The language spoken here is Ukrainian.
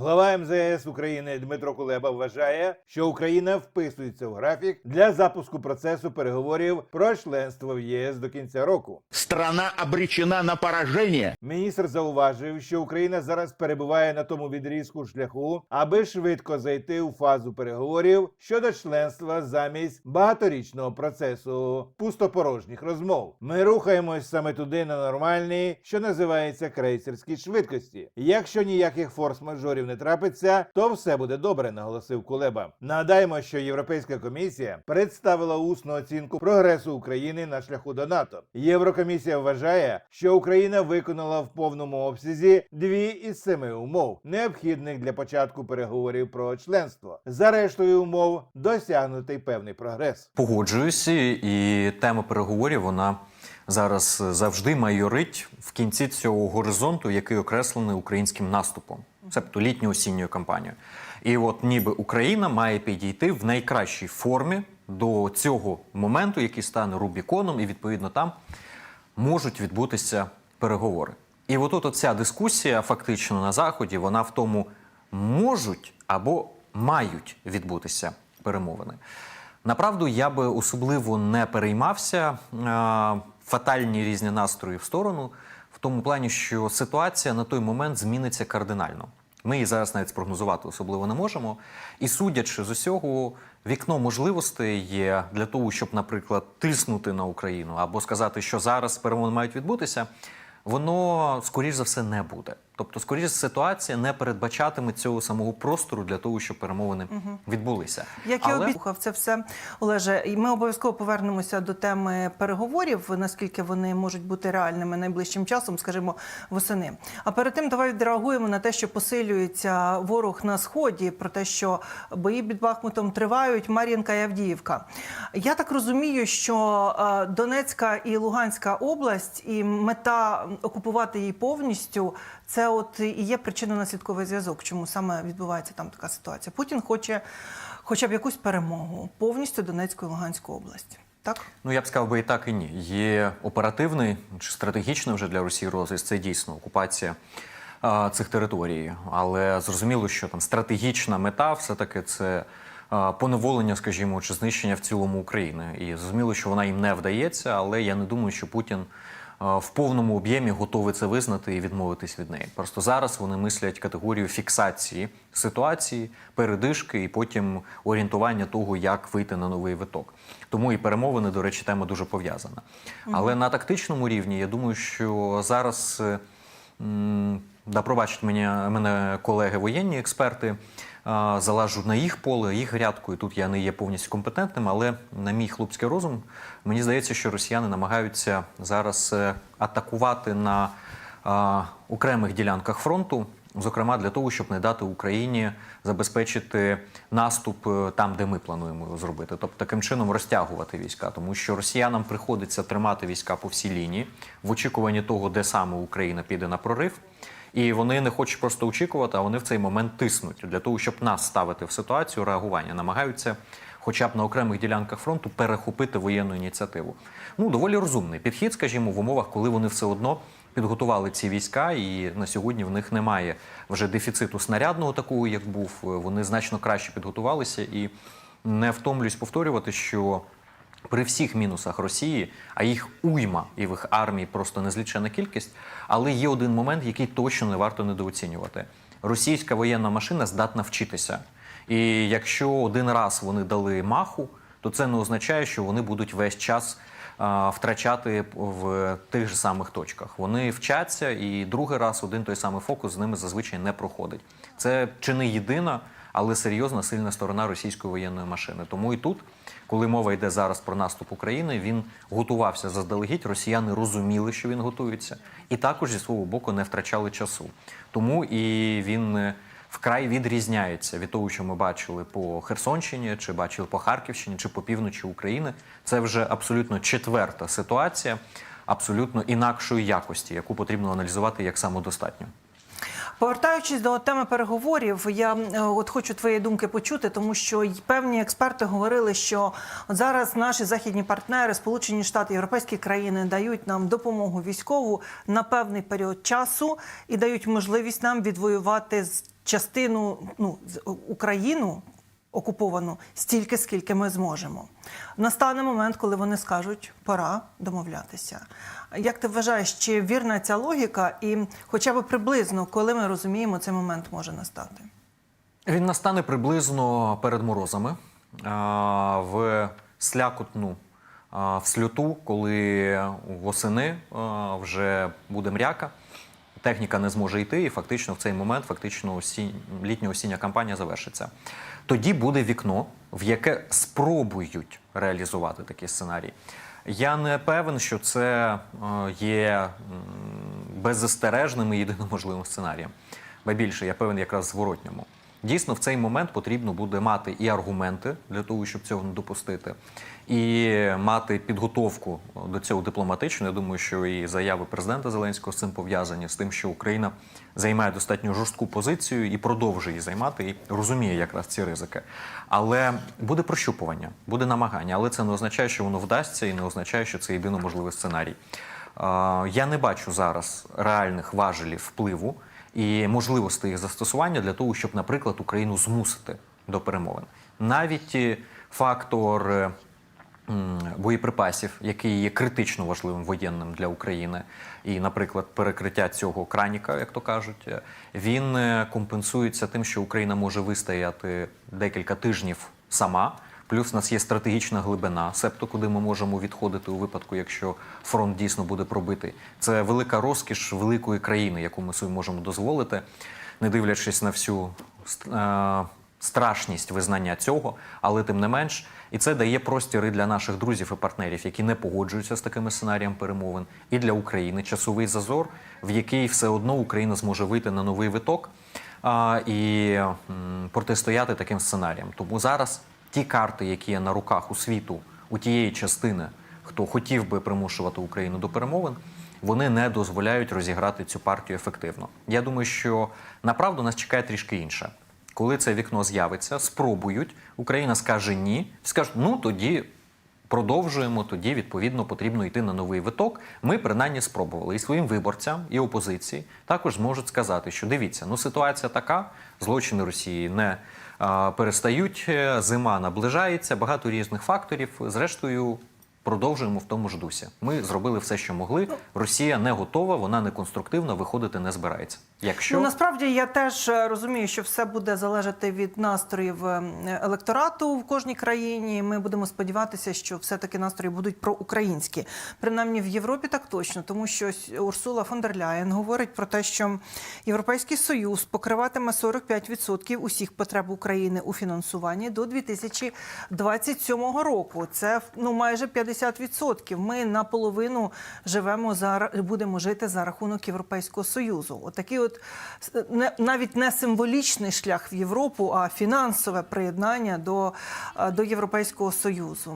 Глава МЗС України Дмитро Кулеба вважає, що Україна вписується в графік для запуску процесу переговорів про членство в ЄС до кінця року. Страна обречена на поражение. Міністр зауважив, що Україна зараз перебуває на тому відрізку шляху, аби швидко зайти у фазу переговорів щодо членства замість багаторічного процесу пустопорожніх розмов. Ми рухаємось саме туди на нормальній, що називається крейсерській швидкості. Якщо ніяких форс-мажорів не трапиться, то все буде добре, наголосив Кулеба. Нагадаємо, що Європейська комісія представила усну оцінку прогресу України на шляху до НАТО. Єврокомісія вважає, що Україна виконала в повному обсязі дві із семи умов, необхідних для початку переговорів про членство. За рештою умов досягнутий певний прогрес. Погоджуюся, і тема переговорів вона зараз завжди майорить в кінці цього горизонту, який окреслений українським наступом, тобто літньо-осінньою кампанією. І от ніби Україна має підійти в найкращій формі до цього моменту, який стане Рубіконом, і відповідно там можуть відбутися переговори. І отут от ця дискусія фактично на заході, вона в тому можуть або мають відбутися перемовини. Направду я би особливо не переймався е, фатальні різні настрої в сторону, в тому плані, що ситуація на той момент зміниться кардинально. Ми її зараз навіть спрогнозувати особливо не можемо. І судячи з усього, вікно можливостей є для того, щоб, наприклад, тиснути на Україну або сказати, що зараз перемовини мають відбутися, воно скоріш за все не буде. Тобто, скоріш ситуація не передбачатиме цього самого простору для того, щоб перемовини відбулися. Як і обіцяв це все, Олеже, і ми обов'язково повернемося до теми переговорів, наскільки вони можуть бути реальними найближчим часом, скажімо, восени. А перед тим давай відреагуємо на те, що посилюється ворог на сході, про те, що бої під Бахмутом тривають, Мар'їнка і Авдіївка. Я так розумію, що е, Донецька і Луганська область і мета окупувати її повністю. Це от і є причинно-наслідковий зв'язок, чому саме відбувається там така ситуація. Путін хоче хоча б якусь перемогу повністю Донецьку і Луганську область. Так? Ну я б сказав би і так, і ні. Є оперативний чи стратегічний вже для Росії розгляд, це дійсно окупація а, цих територій. Але зрозуміло, що там стратегічна мета все-таки це а, поневолення, скажімо, чи знищення в цілому України. І зрозуміло, що вона їм не вдається, але я не думаю, що Путін. А, В повному об'ємі готовий це визнати і відмовитись від неї. Просто зараз вони мислять категорію фіксації ситуації, передишки і потім орієнтування того, як вийти на новий виток. Тому і перемовини, до речі, тема дуже пов'язана. Але на тактичному рівні я думаю, що зараз е, да пробачать мене, мене колеги воєнні експерти. А, Залажу на їх поле, їх грядку, і тут я не є повністю компетентним, але на мій хлопський розум мені здається, що росіяни намагаються зараз е, атакувати на окремих ділянках фронту, зокрема для того, щоб не дати Україні забезпечити наступ е, там, де ми плануємо його зробити, тобто таким чином розтягувати війська, тому що росіянам приходиться тримати війська по всій лінії в очікуванні того, де саме Україна піде на прорив. І вони не хочуть просто очікувати, а вони в цей момент тиснуть для того, щоб нас ставити в ситуацію реагування, намагаються, хоча б на окремих ділянках фронту, перехопити воєнну ініціативу. Ну доволі розумний підхід, скажімо, в умовах, коли вони все одно підготували ці війська, і на сьогодні в них немає вже дефіциту снарядного такого, як був. Вони значно краще підготувалися і не втомлююсь повторювати, що при всіх мінусах Росії, а їх уйма і в їх армії просто незлічена кількість. Але є один момент, який точно не варто недооцінювати: російська воєнна машина здатна вчитися. І якщо один раз вони дали маху, то це не означає, що вони будуть весь час втрачати в тих же самих точках. Вони вчаться, і другий раз один той самий фокус з ними зазвичай не проходить. Це чи не єдина, але серйозна сильна сторона російської воєнної машини. Тому і тут, коли мова йде зараз про наступ України, він готувався заздалегідь. Росіяни розуміли, що він готується, і також зі свого боку не втрачали часу. Тому і він. е, Вкрай відрізняється від того, що ми бачили по Херсонщині, чи бачили по Харківщині, чи по півночі України. Це вже абсолютно четверта ситуація, абсолютно інакшої якості, яку потрібно аналізувати як самодостатньо. Повертаючись до теми переговорів, я е, от хочу твої думки почути, тому що певні експерти говорили, що от зараз наші західні партнери, Сполучені Штати, європейські країни дають нам допомогу військову на певний період часу і дають можливість нам відвоювати частину ну з- Україну. Окуповану стільки, скільки ми зможемо. Настане момент, коли вони скажуть, пора домовлятися. Як ти вважаєш, чи вірна ця логіка, і хоча б приблизно, коли ми розуміємо, цей момент може настати? Він настане приблизно перед морозами в слякотну в сльоту, коли восени вже буде мряка. Техніка не зможе йти, і фактично в цей момент фактично осінь, літня осіння кампанія завершиться. Тоді буде вікно, в яке спробують реалізувати такий сценарій. Я не певен, що це е, є беззастережним і єдиним можливим сценарієм. Ба більше, я певен якраз зворотньому. Дійсно, в цей момент потрібно буде мати і аргументи для того, щоб цього не допустити, і мати підготовку до цього дипломатичну. Я думаю, що і заяви президента Зеленського з цим пов'язані з тим, що Україна займає достатньо жорстку позицію і продовжує її займати, і розуміє якраз ці ризики. Але буде прощупування, буде намагання, але це не означає, що воно вдасться, і не означає, що це єдино можливий сценарій. Е, Я не бачу зараз реальних важелів впливу і можливостей їх застосування для того, щоб, наприклад, Україну змусити до перемовин. Навіть е, фактор е, боєприпасів, який є критично важливим воєнним для України, і, наприклад, перекриття цього краніка, як то кажуть, е, він компенсується тим, що Україна може вистояти декілька тижнів сама. Плюс у нас є стратегічна глибина, себто куди ми можемо відходити у випадку, якщо фронт дійсно буде пробитий. Це велика розкіш великої країни, яку ми собі можемо дозволити, не дивлячись на всю е, страшність визнання цього, але тим не менш, і це дає простір і для наших друзів і партнерів, які не погоджуються з такими сценарієм перемовин, і для України часовий зазор, в який все одно Україна зможе вийти на новий виток а, і м, протистояти таким сценаріям. Тому зараз ті карти, які є на руках у світу, у тієї частини, хто хотів би примушувати Україну до перемовин, вони не дозволяють розіграти цю партію ефективно. Я думаю, що направду нас чекає трішки інше. Коли це вікно з'явиться, спробують, Україна скаже ні, скажуть, ну тоді продовжуємо, тоді відповідно потрібно йти на новий виток. Ми принаймні спробували і своїм виборцям, і опозиції також зможуть сказати, що дивіться, ну ситуація така, злочини Росії не перестають, е, зима наближається, багато різних факторів. Зрештою. Продовжуємо в тому ж дусі. Ми зробили все, що могли. Росія не готова, вона не конструктивна, виходити не збирається. Якщо Ну, насправді я теж е, розумію, що все буде залежати від настроїв е, електорату в кожній країні. Ми будемо сподіватися, що все-таки настрої будуть проукраїнські. Принаймні в Європі так точно, тому що Урсула фон дер Ляєн говорить про те, що Європейський Союз покриватиме 45% усіх потреб України у фінансуванні до 2027 року. Це ну майже 50%. Ми наполовину живемо за будемо жити за рахунок Європейського Союзу. Отакий от от не, навіть не символічний шлях в Європу, а фінансове приєднання до, е, до Європейського Союзу.